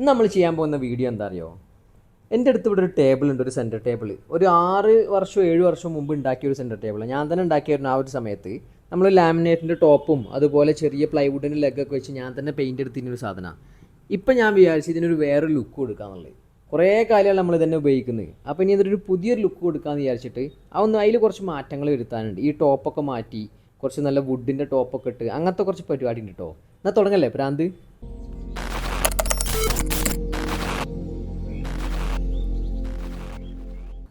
ഇന്ന് നമ്മൾ ചെയ്യാൻ പോകുന്ന വീഡിയോ എന്താ അറിയോ എന്റെ അടുത്ത് ഇവിടെ ഒരു ടേബിൾ ഉണ്ട് ഒരു സെന്റർ ടേബിൾ ഒരു ആറ് വർഷം ഏഴ് വർഷം മുമ്പ് ഉണ്ടാക്കിയ ഒരു സെന്റർ ടേബിൾ ഞാൻ തന്നെ ഉണ്ടാക്കിയായിരുന്നു ആ ഒരു സമയത്ത് നമ്മൾ ലാമിനേറ്റിന്റെ ടോപ്പും അതുപോലെ ചെറിയ പ്ലൈവുഡിന്റെ ലെഗൊക്കെ വെച്ച് ഞാൻ തന്നെ പെയിന്റ് എടുത്തിരുന്ന ഒരു സാധനമാണ് ഇപ്പം ഞാൻ വിചാരിച്ചു ഇതിനൊരു വേറെ ലുക്ക് കൊടുക്കാന്നുള്ളത്. കുറേ കാലമാണ് നമ്മൾ ഇതന്നെ ഉപയോഗിക്കുന്നത് അപ്പോൾ ഇനി ഇതൊരു പുതിയൊരു ലുക്ക് കൊടുക്കാമെന്ന് വിചാരിച്ചിട്ട് അതൊന്ന് അതിൽ കുറച്ച് മാറ്റങ്ങൾ വരുത്താനുണ്ട്. ഈ ടോപ്പൊക്കെ മാറ്റി കുറച്ച് നല്ല വുഡിന്റെ ടോപ്പൊക്കെ ഇട്ട് അങ്ങനത്തെ കുറച്ച് പരിപാടി ഉണ്ട് കേട്ടോ എന്നാൽ തുടങ്ങല്ലേ പ്രാന്ത്?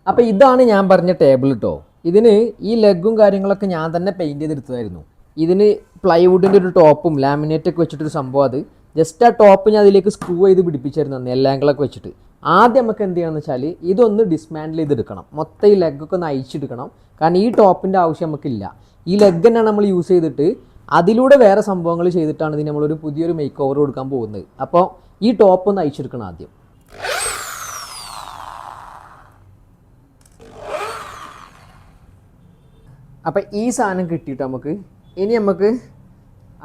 അപ്പോൾ ഇതാണ് ഞാൻ പറഞ്ഞ ടേബിൾ കേട്ടോ ഇതിന് ഈ ലെഗും കാര്യങ്ങളൊക്കെ ഞാൻ തന്നെ പെയിന്റ് ചെയ്തെടുത്തതായിരുന്നു. ഇതിന് പ്ലൈവുഡിന്റെ ഒരു ടോപ്പും ലാമിനേറ്റ് ഒക്കെ വെച്ചിട്ടൊരു സംഭവം അത്. ജസ്റ്റ് ആ ടോപ്പ് ഞാൻ അതിലേക്ക് സ്ക്രൂ ചെയ്ത് പിടിപ്പിച്ചായിരുന്നു അന്ന് എല്ലാങ്കിളൊക്കെ വെച്ചിട്ട്. ആദ്യം നമുക്ക് എന്ത് ചെയ്യണമെന്ന് വെച്ചാൽ ഇതൊന്ന് ഡിസ്മാൻഡിൽ ചെയ്തെടുക്കണം. മൊത്തം ഈ ലെഗൊക്കെ ഒന്ന് അയച്ചെടുക്കണം കാരണം ഈ ടോപ്പിന്റെ ആവശ്യം നമുക്കില്ല. ഈ ലെഗ് തന്നെയാണ് നമ്മൾ യൂസ് ചെയ്തിട്ട് അതിലൂടെ വേറെ സംഭവങ്ങൾ ചെയ്തിട്ടാണ് ഇതിന് നമ്മളൊരു പുതിയൊരു മേക്ക് ഓവർ കൊടുക്കാൻ പോകുന്നത്. അപ്പോൾ ഈ ടോപ്പ് ഒന്ന് അയച്ചെടുക്കണം ആദ്യം. അപ്പം ഈ സാധനം കിട്ടിയിട്ട് നമുക്ക് ഇനി നമുക്ക്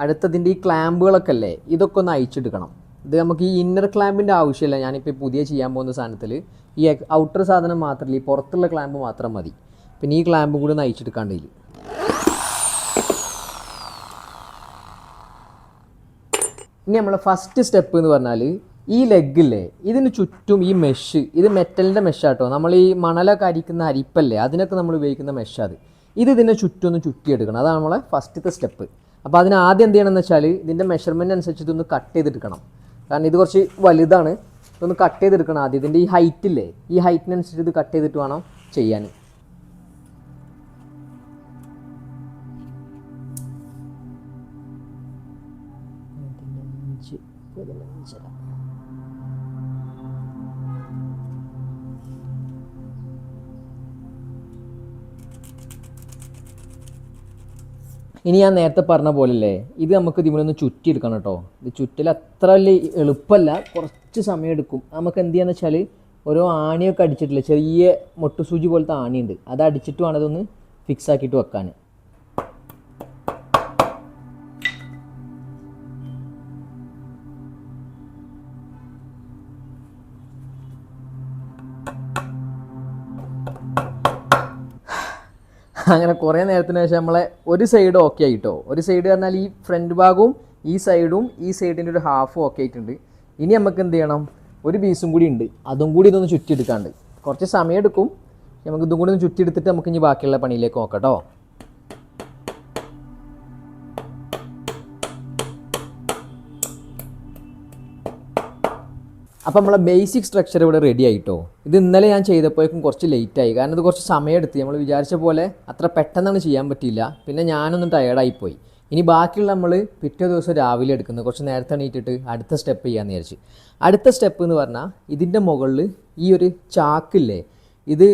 അടുത്തതിന്റെ ഈ ക്ലാമ്പുകളൊക്കെ അല്ലേ ഇതൊക്കെ ഒന്ന് അയച്ചെടുക്കണം ഇത് നമുക്ക് ഈ ഇന്നർ ക്ലാമ്പിന്റെ ആവശ്യമില്ല. ഞാനിപ്പോൾ പുതിയ ചെയ്യാൻ പോകുന്ന സാധനത്തിൽ ഈ ഔട്ടർ സാധനം മാത്രമല്ല ഈ പുറത്തുള്ള ക്ലാമ്പ് മാത്രം മതി. പിന്നെ ഈ ക്ലാമ്പും കൂടി ഒന്ന് അയച്ചെടുക്കാണ്ട് ഇനി നമ്മളെ ഫസ്റ്റ് സ്റ്റെപ്പ് എന്ന് പറഞ്ഞാൽ ഈ ലെഗില്ലേ ഇതിന് ചുറ്റും ഈ മെഷ് ഇത് മെറ്റലിന്റെ മെഷാട്ടോ നമ്മൾ ഈ മണലൊക്കെ അരിക്കുന്ന അരിപ്പല്ലേ അതിനൊക്കെ നമ്മൾ ഉപയോഗിക്കുന്ന മെഷ് അത്. ഇത് ഇതിന്റെ ചുറ്റും ചുറ്റിയെടുക്കണം. അതാണ് നമ്മളെ ഫസ്റ്റത്തെ സ്റ്റെപ്പ് അപ്പോൾ അതിന് ആദ്യം എന്ത് ചെയ്യണമെന്ന് വെച്ചാൽ ഇതിന്റെ മെഷർമെന്റ് അനുസരിച്ച് ഇതൊന്ന് കട്ട് ചെയ്തെടുക്കണം. കാരണം ഇത് കുറച്ച് വലുതാണ്. ഇതൊന്ന് കട്ട് ചെയ്തെടുക്കണം ആദ്യം. ഇതിന്റെ ഈ ഹൈറ്റില്ലേ ഈ ഹൈറ്റിനനുസരിച്ച് ഇത് കട്ട് ചെയ്തിട്ട് വേണം ചെയ്യാൻ. പതിനഞ്ച് പതിനഞ്ചര ഇനി ഞാൻ നേരത്തെ പറഞ്ഞ പോലല്ലേ ഇത് നമുക്ക് ഇതിമൊന്ന് ചുറ്റിയെടുക്കണം കേട്ടോ. ഇത് ചുറ്റൽ അത്ര വലിയ എളുപ്പമല്ല കുറച്ച് സമയം എടുക്കും. നമുക്ക് എന്ത് ചെയ്യാന്ന് വെച്ചാൽ ഓരോ ആണിയൊക്കെ അടിച്ചിട്ടില്ല ചെറിയ മൊട്ടുസൂചി പോലത്തെ ആണിയുണ്ട് അത് അടിച്ചിട്ട് വേണം ഇതൊന്ന് ഫിക്സ് ആക്കിയിട്ട് വെക്കാൻ. അങ്ങനെ കുറേ നേരത്തിന് ശേഷം നമ്മളെ ഒരു സൈഡ് ഓക്കെ ആയിട്ടോ. ഒരു സൈഡ് പറഞ്ഞാൽ ഈ ഫ്രണ്ട് ഭാഗവും ഈ സൈഡും ഈ സൈഡിന്റെ ഒരു ഹാഫും ഓക്കെ ആയിട്ടുണ്ട്. ഇനി നമുക്ക് എന്ത് ചെയ്യണം? ഒരു പീസും കൂടി ഉണ്ട്. അതും കൂടി ഇതൊന്ന് ചുറ്റിയെടുക്കാണ്ട്. കുറച്ച് സമയം എടുക്കും. നമുക്ക് ഇതും കൂടി ഒന്ന് ചുറ്റിയെടുത്തിട്ട് നമുക്ക് ഇനി ബാക്കിയുള്ള പണിയിലേക്ക് നോക്കാം കേട്ടോ അപ്പോൾ നമ്മളെ ബേസിക് സ്ട്രക്ചർ ഇവിടെ റെഡി ആയിട്ടോ? ഇത് ഇന്നലെ ഞാൻ ചെയ്തപ്പോഴേക്കും കുറച്ച് ലേറ്റ് ആയി. കാരണം ഇത് കുറച്ച് സമയം എടുത്ത്. നമ്മൾ വിചാരിച്ച പോലെ അത്ര പെട്ടെന്നാണ് ചെയ്യാൻ പറ്റിയില്ല. പിന്നെ ഞാനൊന്നും ടയേർഡായിപ്പോയി ഇനി ബാക്കിയുള്ള നമ്മൾ പിറ്റേ ദിവസം രാവിലെ എടുക്കുന്നത് കുറച്ച് നേരത്തെ എണീറ്റിട്ട് അടുത്ത സ്റ്റെപ്പ് ചെയ്യാമെന്ന് വിചാരിച്ച്. അടുത്ത സ്റ്റെപ്പ് എന്ന് പറഞ്ഞാൽ ഇതിന്റെ മുകളിൽ ഈ ഒരു ചാക്കില്ലേ? ഇത്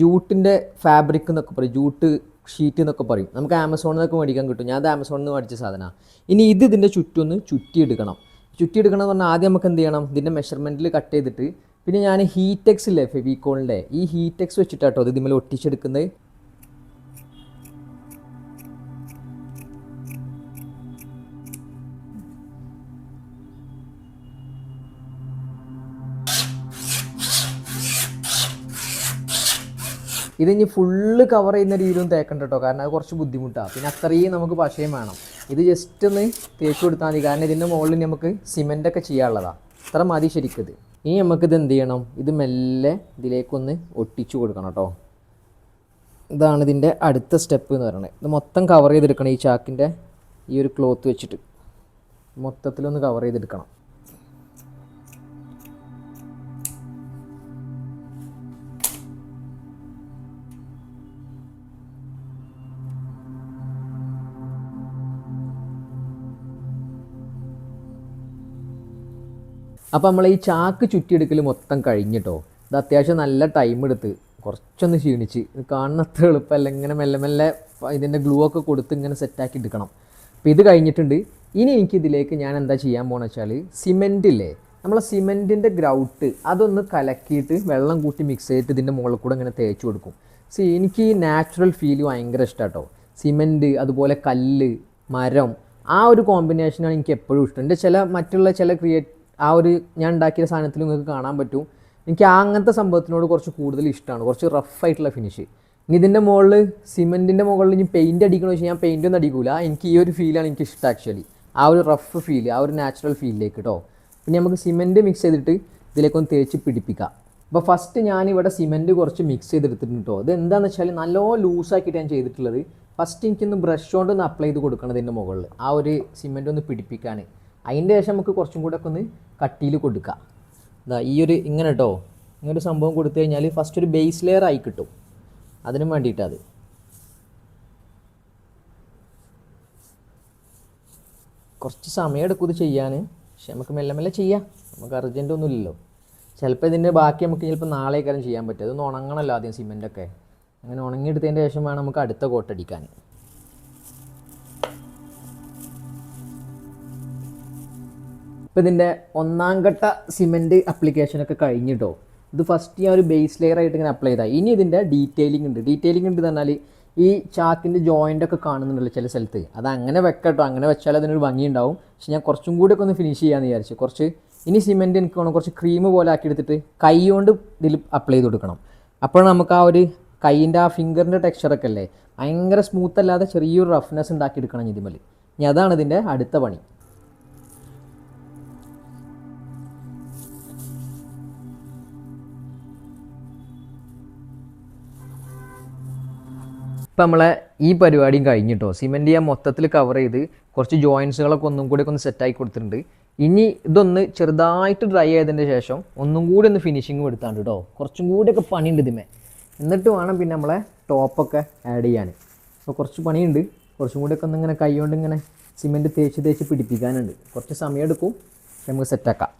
ജൂട്ടിന്റെ ഫാബ്രിക് എന്നൊക്കെ പറയും. ജൂട്ട് ഷീറ്റ് എന്നൊക്കെ പറയും. നമുക്ക് ആമസോണിൽ നിന്നൊക്കെ മേടിക്കാൻ കിട്ടും. ഞാൻ അത് ആമസോണിൽ നിന്ന് മേടിച്ച സാധനമാണ് ഇനി ഇത് ഇതിന്റെ ചുറ്റൊന്ന് ചുറ്റിയെടുക്കണം. ചുറ്റിയെടുക്കണം എന്ന് പറഞ്ഞാൽ ആദ്യം നമുക്ക് എന്ത് ചെയ്യണം? ഇതിന്റെ മെഷർമെന്റിൽ കട്ട് ചെയ്തിട്ട്. പിന്നെ ഞാൻ ഹീറ്റെക്സ് ഇല്ലേ ഫെവിക്കോളിന്റെ ഈ ഹീറ്റെക്സ് വെച്ചിട്ടാട്ടോ അത് ഇതിന്മേൽ ഒട്ടിച്ചെടുക്കുന്നത്. ഇതിനി ഫുള്ള് കവർ ചെയ്യുന്ന രീതിയിലും തേക്കണ്ട കേട്ടോ കാരണം അത് കുറച്ച് ബുദ്ധിമുട്ടാണ് പിന്നെ അത്രയും നമുക്ക് പശയും വേണം. ഇത് ജസ്റ്റ് ഒന്ന് തേച്ച് കൊടുത്താൽ മതി. കാരണം ഇതിന്റെ മുകളിൽ നമുക്ക് സിമെന്റൊക്കെ ചെയ്യാനുള്ളതാണ് അത്ര മതി ശരിക്കത് ഇനി നമുക്കിത് എന്ത് ചെയ്യണം? ഇത് മെല്ലെ ഇതിലേക്കൊന്ന് ഒട്ടിച്ചു കൊടുക്കണം കേട്ടോ ഇതാണ് ഇതിന്റെ അടുത്ത സ്റ്റെപ്പ് എന്ന് പറയുന്നത് ഇത് മൊത്തം കവർ ചെയ്തെടുക്കണം ഈ ചാക്കിന്റെ ഈ ഒരു ക്ലോത്ത് വെച്ചിട്ട്. മൊത്തത്തിലൊന്ന് കവർ ചെയ്തെടുക്കണം. അപ്പോൾ നമ്മൾ ഈ ചാക്ക് ചുറ്റിയെടുക്കൽ മൊത്തം കഴിഞ്ഞിട്ടോ. ഇത് അത്യാവശ്യം നല്ല ടൈം എടുത്ത് കുറച്ചൊന്ന് ക്ഷീണിച്ച് ഇത് കാണുന്ന എളുപ്പമല്ല. ഇങ്ങനെ മെല്ലെ മെല്ലെ ഇതിന്റെ ഗ്ലൂ ഒക്കെ കൊടുത്ത് ഇങ്ങനെ സെറ്റാക്കി എടുക്കണം. അപ്പോൾ ഇത് കഴിഞ്ഞിട്ടുണ്ട്. ഇനി എനിക്ക് ഇതിലേക്ക് ഞാൻ എന്താ ചെയ്യാൻ പോകണമെന്ന് വെച്ചാൽ സിമെന്റില്ലേ നമ്മളെ സിമെന്റിന്റെ ഗ്രൗട്ട് അതൊന്ന് കലക്കിയിട്ട് വെള്ളം കൂട്ടി മിക്സ് ചെയ്തിട്ട് ഇതിന്റെ മുകളിൽ കൂടെ ഇങ്ങനെ തേച്ച് കൊടുക്കും. സി എനിക്ക് ഈ നാച്ചുറൽ ഫീൽ ഭയങ്കര ഇഷ്ടമാട്ടോ സിമെന്റ് അതുപോലെ കല്ല് മരം ആ ഒരു കോമ്പിനേഷനാണ് എനിക്ക് എപ്പോഴും ഇഷ്ടം. എന്റെ ചില മറ്റുള്ള ചില ക്രിയേറ്റ് ആ ഒരു ഞാൻ ഉണ്ടാക്കിയ സാധനത്തിൽ നിങ്ങൾക്ക് കാണാൻ പറ്റും. എനിക്ക് ആ അങ്ങനത്തെ സംഭവത്തിനോട് കുറച്ച് കൂടുതൽ ഇഷ്ടമാണ്. കുറച്ച് റഫ് ആയിട്ടുള്ള ഫിനിഷ് ഇനി ഇതിന്റെ മുകളിൽ സിമെന്റിന്റെ മുകളിൽ ഇനി പെയിന്റ് അടിക്കണമെന്ന് വെച്ചാൽ ഞാൻ പെയിന്റ് ഒന്നും അടിക്കില്ല എനിക്ക് ഈ ഒരു ഫീലാണ് എനിക്ക് ഇഷ്ടം ആക്ച്വലി ആ ഒരു റഫ് ഫീൽ ആ ഒരു നാച്ചുറൽ ഫീലിലേക്ക് കേട്ടോ പിന്നെ നമുക്ക് സിമെന്റ് മിക്സ് ചെയ്തിട്ട് ഇതിലേക്കൊന്ന് തേച്ച് പിടിപ്പിക്കാം. അപ്പോൾ ഫസ്റ്റ് ഞാനിവിടെ സിമെന്റ് കുറച്ച് മിക്സ് ചെയ്തെടുത്തിട്ടുണ്ട് കേട്ടോ ഇത് എന്താണെന്ന് വെച്ചാൽ നല്ലോണം ലൂസാക്കിയിട്ട് ഞാൻ ചെയ്തിട്ടുള്ളത്. ഫസ്റ്റ് എനിക്കൊന്ന് ബ്രഷ് കൊണ്ടൊന്ന് അപ്ലൈ ചെയ്ത് കൊടുക്കണം ഇതിന്റെ മുകളിൽ ആ ഒരു സിമെന്റ് ഒന്ന് പിടിപ്പിക്കാൻ അതിന്റെ ശേഷം നമുക്ക് കുറച്ചും കൂടെ ഒക്കെ ഒന്ന് കട്ടിയിൽ കൊടുക്കാം. ഇതാ ഈ ഒരു ഇങ്ങനെ കേട്ടോ ഇങ്ങനെ ഒരു സംഭവം കൊടുത്തു കഴിഞ്ഞാൽ ഫസ്റ്റ് ഒരു ബേസ് ലെയർ ആയി കിട്ടും. അതിനു വേണ്ടിയിട്ടത് കുറച്ച് സമയം എടുക്കും ഇത് ചെയ്യാൻ. പക്ഷെ നമുക്ക് മെല്ലെ മെല്ലെ ചെയ്യാം. നമുക്ക് അർജന്റ് ഒന്നുമില്ലല്ലോ ചിലപ്പോൾ ഇതിന്റെ ബാക്കി നമുക്ക് ചിലപ്പോൾ നാളെ കാര്യം ചെയ്യാൻ പറ്റും. അതൊന്ന് ഉണങ്ങണമല്ലോ ആദ്യം സിമെന്റൊക്കെ അങ്ങനെ ഉണങ്ങിയെടുത്തതിന്റെ ശേഷം വേണം നമുക്ക് അടുത്ത കോട്ടടിക്കാൻ ഇപ്പോൾ ഇതിന്റെ ഒന്നാം ഘട്ട സിമെന്റ് അപ്ലിക്കേഷനൊക്കെ കഴിഞ്ഞിട്ടോ ഇത് ഫസ്റ്റ് ഞാൻ ഒരു ബേസ് ലെയർ ആയിട്ട് ഇങ്ങനെ അപ്ലൈ ചെയ്താൽ ഇനി ഇതിന്റെ ഡീറ്റെയിലിംഗ് ഉണ്ട്. ഡീറ്റെയിലിംഗ് ഉണ്ട് പറഞ്ഞാൽ ഈ ചാക്കിന്റെ ജോയിന്റ് ഒക്കെ കാണുന്നുണ്ടല്ലോ ചില സ്ഥലത്ത്. അത് അങ്ങനെ വെക്കട്ടോ അങ്ങനെ വെച്ചാൽ അതിനൊരു ഭംഗി ഉണ്ടാവും. പക്ഷെ ഞാൻ കുറച്ചും കൂടി ഒക്കെ ഒന്ന് ഫിനിഷ് ചെയ്യാമെന്ന് വിചാരിച്ചു. കുറച്ച് ഇനി സിമെന്റ് എനിക്ക് വേണം. കുറച്ച് ക്രീം പോലെ ആക്കി എടുത്തിട്ട് കൈ കൊണ്ട് ഇതിൽ അപ്ലൈ ചെയ്ത് കൊടുക്കണം. അപ്പോൾ നമുക്ക് ആ ഒരു കൈയിന്റെ ആ ഫിംഗറിന്റെ ടെക്സ്ചറൊക്കെ അല്ലേ? ഭയങ്കര സ്മൂത്ത് അല്ലാതെ ചെറിയൊരു റഫ്നെസ് ഉണ്ടാക്കി എടുക്കണം ഇതിമൽ ഇനി അതാണ് ഇതിന്റെ അടുത്ത പണി. ഇപ്പം നമ്മളെ ഈ പരിപാടിയും കഴിഞ്ഞിട്ടോ. സിമെന്റ് ഞാൻ മൊത്തത്തിൽ കവർ ചെയ്ത് കുറച്ച് ജോയിൻസുകളൊക്കെ ഒന്നും കൂടി ഒക്കെ ഒന്ന് സെറ്റാക്കി കൊടുത്തിട്ടുണ്ട്. ഇനി ഇതൊന്ന് ചെറുതായിട്ട് ഡ്രൈ ആയതിന്റെ ശേഷം ഒന്നും കൂടി ഒന്ന് ഫിനിഷിങ് എടുത്താണ്ട് കേട്ടോ കുറച്ചും കൂടിയൊക്കെ പണിയുണ്ട് ഇതിമേ. എന്നിട്ട് വേണം പിന്നെ നമ്മളെ ടോപ്പൊക്കെ ആഡ് ചെയ്യാൻ അപ്പോൾ കുറച്ച് പണിയുണ്ട്. കുറച്ചും കൂടിയൊക്കെ ഒന്ന് ഇങ്ങനെ കൈ കൊണ്ട് ഇങ്ങനെ സിമെന്റ് തേച്ച് തേച്ച് പിടിപ്പിക്കാനുണ്ട്. കുറച്ച് സമയം എടുക്കും. നമുക്ക് സെറ്റാക്കാം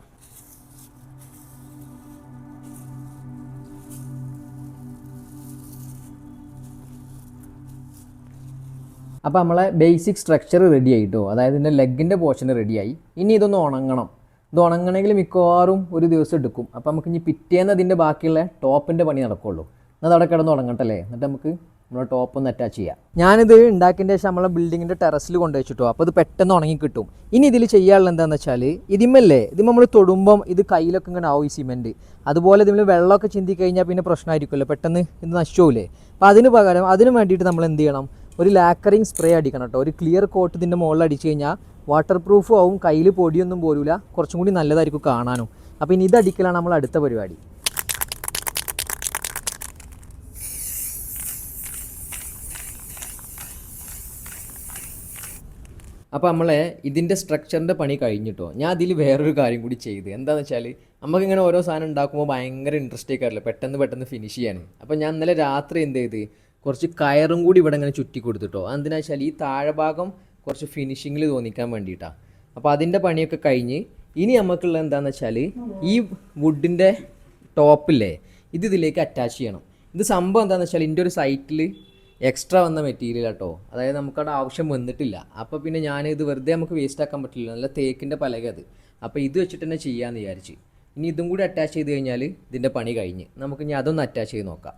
അപ്പോൾ നമ്മളെ ബേസിക് സ്ട്രക്ചർ റെഡി ആയിട്ടോ? അതായത് ഇതിന്റെ ലെഗിന്റെ പോർഷൻ റെഡിയായി ഇനി ഇതൊന്ന് ഉണങ്ങണം. ഇത് ഉണങ്ങണമെങ്കിൽ മിക്കവാറും ഒരു ദിവസം എടുക്കും. അപ്പോൾ നമുക്ക് ഇനി പിറ്റേന്ന് അതിന്റെ ബാക്കിയുള്ള ടോപ്പിന്റെ പണി നടക്കുള്ളൂ. എന്നാൽ അവിടെ കിടന്ന് ഉണങ്ങട്ടല്ലേ? എന്നിട്ട് നമുക്ക് നമ്മുടെ ടോപ്പ് ഒന്ന് അറ്റാച്ച് ചെയ്യാം. ഞാനിത് ഉണ്ടാക്കിയതിന്റെ ശേഷം നമ്മളെ ബിൽഡിങ്ങിന്റെ ടെറസിൽ കൊണ്ടുവച്ചിട്ടോ? അപ്പോൾ ഇത് പെട്ടെന്ന് ഉണങ്ങി കിട്ടും. ഇനി ഇതിൽ ചെയ്യാനുള്ള എന്താണെന്ന് വെച്ചാൽ ഇതിമല്ലേ ഇത് നമ്മൾ തൊടുമ്പം ഇത് കയ്യിലൊക്കെ ഇങ്ങനെ ആവും ഈ സിമെന്റ് അതുപോലെ ഇതിൽ വെള്ളമൊക്കെ ചിന്തി കഴിഞ്ഞാൽ പിന്നെ പ്രശ്നമായിരിക്കുമല്ലോ. പെട്ടെന്ന് ഇത് നശിച്ചോലേ അപ്പോൾ അതിന് പകരം അതിന് വേണ്ടിയിട്ട് നമ്മൾ എന്ത് ചെയ്യണം? ഒരു ലാക്കറിങ് സ്പ്രേ അടിക്കണം കേട്ടോ. ഒരു ക്ലിയർ കോട്ട് ഇതിന്റെ മുകളിൽ അടിച്ചു കഴിഞ്ഞാൽ വാട്ടർ പ്രൂഫും ആവും കയ്യിൽ പൊടിയൊന്നും പോരില്ല കുറച്ചും കൂടി നല്ലതായിരിക്കും കാണാനും. അപ്പോൾ ഇനി ഇതടിക്കലാണ് നമ്മൾ അടുത്ത പരിപാടി. അപ്പോൾ നമ്മളെ ഇതിന്റെ സ്ട്രക്ചറിന്റെ പണി കഴിഞ്ഞിട്ടോ ഞാൻ അതിൽ വേറൊരു കാര്യം കൂടി ചെയ്ത്. എന്താണെന്ന് വെച്ചാൽ നമുക്കിങ്ങനെ ഓരോ സാധനം ഉണ്ടാക്കുമ്പോൾ ഭയങ്കര ഇൻട്രസ്റ്റ് ആയിക്കാറില്ല പെട്ടെന്ന് പെട്ടെന്ന് ഫിനിഷ് ചെയ്യാൻ അപ്പോൾ ഞാൻ ഇന്നലെ രാത്രി എന്ത് ചെയ്ത് കുറച്ച് കയറും കൂടി ഇവിടെ ഇങ്ങനെ ചുറ്റി കൊടുത്തിട്ടോ. എന്തിനാ വെച്ചാൽ ഈ താഴെഭാഗം കുറച്ച് ഫിനിഷിങ്ങിൽ തോന്നിക്കാൻ വേണ്ടിയിട്ടാണ് അപ്പോൾ അതിന്റെ പണിയൊക്കെ കഴിഞ്ഞ് ഇനി നമുക്കുള്ള എന്താണെന്ന് വെച്ചാൽ ഈ വുഡിന്റെ ടോപ്പില്ലേ ഇത് ഇതിലേക്ക് അറ്റാച്ച് ചെയ്യണം. ഇത് സംഭവം എന്താണെന്ന് വെച്ചാൽ ഇതിന്റെ ഒരു സൈറ്റിൽ എക്സ്ട്രാ വന്ന മെറ്റീരിയൽ കേട്ടോ അതായത് നമുക്കവിടെ ആവശ്യം വന്നിട്ടില്ല. അപ്പോൾ പിന്നെ ഞാൻ ഇത് വെറുതെ നമുക്ക് വേസ്റ്റ് ആക്കാൻ പറ്റില്ല. നല്ല തേക്കിന്റെ പലക അത്. അപ്പോൾ ഇത് വെച്ചിട്ട് തന്നെ ചെയ്യാമെന്ന് വിചാരിച്ച്. ഇനി ഇതും കൂടി അറ്റാച്ച് ചെയ്ത് കഴിഞ്ഞാൽ ഇതിന്റെ പണി കഴിഞ്ഞ്. നമുക്ക് ഇനി അതൊന്ന് അറ്റാച്ച് ചെയ്ത് നോക്കാം.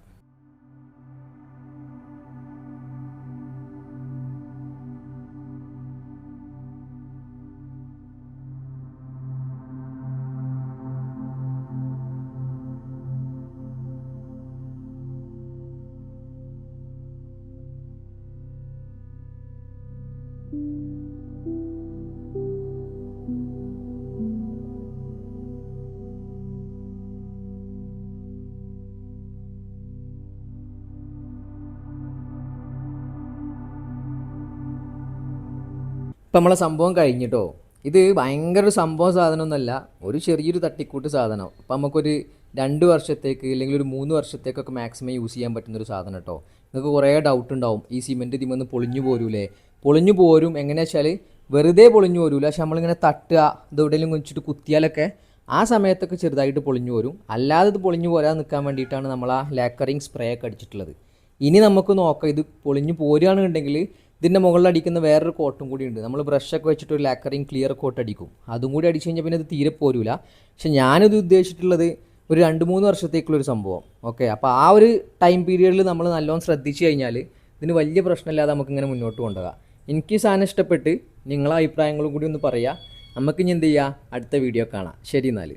ഇപ്പം നമ്മളെ സംഭവം കഴിഞ്ഞിട്ടോ? ഇത് ഭയങ്കര ഒരു സംഭവം സാധനമൊന്നുമല്ല. ഒരു ചെറിയൊരു തട്ടിക്കൂട്ട് സാധനം. അപ്പം നമുക്കൊരു രണ്ട് വർഷത്തേക്ക് അല്ലെങ്കിൽ ഒരു മൂന്ന് വർഷത്തേക്കൊക്കെ മാക്സിമം യൂസ് ചെയ്യാൻ പറ്റുന്ന ഒരു സാധനം കേട്ടോ നിങ്ങൾക്ക് കുറേ ഡൗട്ട് ഉണ്ടാവും. ഈ സിമെന്റ് ഇതിമൊന്ന് പൊളിഞ്ഞു പോരൂലേ? പൊളിഞ്ഞു പോരും. എങ്ങനെയാ വെച്ചാൽ വെറുതെ പൊളിഞ്ഞു പോരൂല. പക്ഷെ നമ്മളിങ്ങനെ തട്ടുക ഇതെവിടെയെങ്കിലും കുഞ്ഞിച്ചിട്ട് കുത്തിയാലൊക്കെ ആ സമയത്തൊക്കെ ചെറുതായിട്ട് പൊളിഞ്ഞു പോരും. അല്ലാതെ ഇത് പൊളിഞ്ഞു പോരാതെ നിൽക്കാൻ വേണ്ടിയിട്ടാണ് നമ്മൾ ആ ലാക്കറിങ് സ്പ്രേ ഒക്കെ അടിച്ചിട്ടുള്ളത്. ഇനി നമുക്ക് നോക്കാം. ഇത് പൊളിഞ്ഞു പോരുകയാണെന്നുണ്ടെങ്കിൽ ഇതിന്റെ മുകളിൽ അടിക്കുന്ന വേറൊരു കോട്ടും കൂടി ഉണ്ട്. നമ്മൾ ബ്രഷൊക്കെ വെച്ചിട്ട് ഒരു ലാക്കറിങ് ക്ലിയർ കോട്ട് അടിക്കും. അതും കൂടി അടിച്ചു കഴിഞ്ഞാൽ പിന്നെ അത് തീരെ പോരൂല. പക്ഷെ ഞാനിത് ഉദ്ദേശിച്ചിട്ടുള്ളത് ഒരു രണ്ട് മൂന്ന് വർഷത്തേക്കുള്ളൊരു സംഭവം. ഓക്കെ അപ്പോൾ ആ ഒരു ടൈം പീരീഡിൽ നമ്മൾ നല്ലോണം ശ്രദ്ധിച്ചു കഴിഞ്ഞാൽ ഇതിന് വലിയ പ്രശ്നമില്ലാതെ നമുക്കിങ്ങനെ മുന്നോട്ട് കൊണ്ടുപോകാം. എനിക്ക് സാധനം ഇഷ്ടപ്പെട്ട് നിങ്ങളെ അഭിപ്രായങ്ങളും കൂടി ഒന്ന് പറയുക നമുക്ക് ഇനി എന്ത് ചെയ്യുക അടുത്ത വീഡിയോ കാണാം. ശരി എന്നാൽ